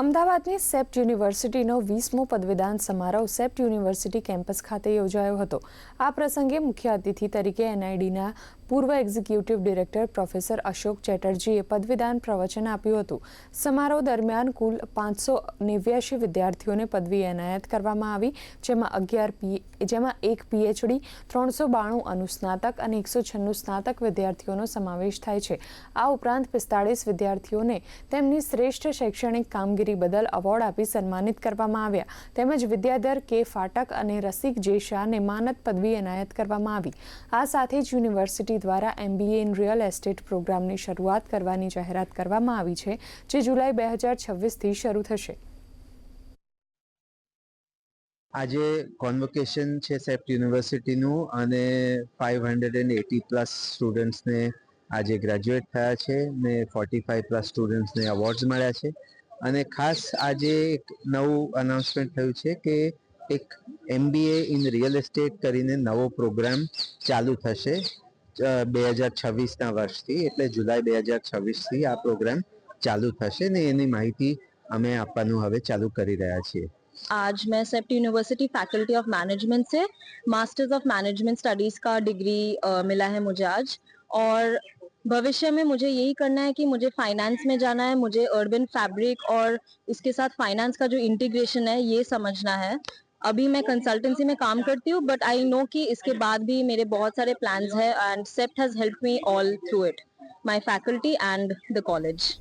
અમદાવાદની સેપ્ટ યુનિવર્સિટીનો વીસમો પદવીદાન સમારોહ સેપ્ટ યુનિવર્સિટી કેમ્પસ ખાતે યોજાયો હતો. આ પ્રસંગે મુખ્ય અતિથિ તરીકે એનઆઈડીના પૂર્વ એક્ઝિક્યુટિવ ડિરેક્ટર પ્રોફેસર અશોક ચેટર્જીએ પદવીદાન પ્રવચન આપ્યું હતું. સમારોહ દરમિયાન કુલ પાંચસો નેવ્યાશી વિદ્યાર્થીઓને પદવી એનાયત કરવામાં આવી, જેમાં અગિયાર પી, જેમાં એક પીએચડી, ત્રણસો બાણું અનુસ્નાતક અને એકસો છન્નું સ્નાતક વિદ્યાર્થીઓનો સમાવેશ થાય છે. આ ઉપરાંત પિસ્તાળીસ વિદ્યાર્થીઓને તેમની શ્રેષ્ઠ શૈક્ષણિક કામગીરી બદલ એવોર્ડ આપી સન્માનિત કરવામાં આવ્યા. તેમજ વિદ્યાધર કે ફાટક અને રસિક જે શાહને માનદ પદવી એનાયત કરવામાં આવી. આ સાથે જ યુનિવર્સિટી દ્વારા એમબીએ ઇન રિયલ એસ્ટેટ પ્રોગ્રામની શરૂઆત કરવાની જાહેરાત કરવામાં આવી છે, જે જુલાઈ બે હજાર છવ્વીસથી શરૂ થશે. આજે કોન્વોકેશન છે સેફ્ટ યુનિવર્સિટીનું અને five hundred and eighty plus સ્ટુડન્ટ્સને આજે ગ્રેજ્યુએટ થયા છે ને ફોર્ટી ફાઇવ પ્લસ સ્ટુડન્ટ્સને એવોર્ડ્સ મળ્યા છે. અને ખાસ આજે એક નવું અનાઉન્સમેન્ટ થયું છે કે એક એમબીએ ઇન રિયલ એસ્ટેટ કરીને નવો પ્રોગ્રામ ચાલુ થશે. બે હજાર છવ્વીસના વર્ષથી એટલે જુલાઈ બે હજાર છવ્વીસથી આ પ્રોગ્રામ ચાલુ થશે ને એની માહિતી અમે આપવાનું હવે ચાલુ કરી રહ્યા છીએ आज मैं CEPT university faculty of management से मास्टर्स ऑफ मैनेजमेंट स्टडीज का डिग्री अ, मिला है मुझे आज और भविष्य में मुझे यही करना है कि मुझे फाइनेंस में जाना है मुझे अर्बन फैब्रिक और उसके साथ फाइनेंस का जो इंटीग्रेशन है ये समझना है अभी मैं कंसल्टेंसी में काम करती हूँ बट आई नो कि इसके बाद भी मेरे बहुत सारे प्लान्स हैं and CEPT has help me all through it my faculty and the college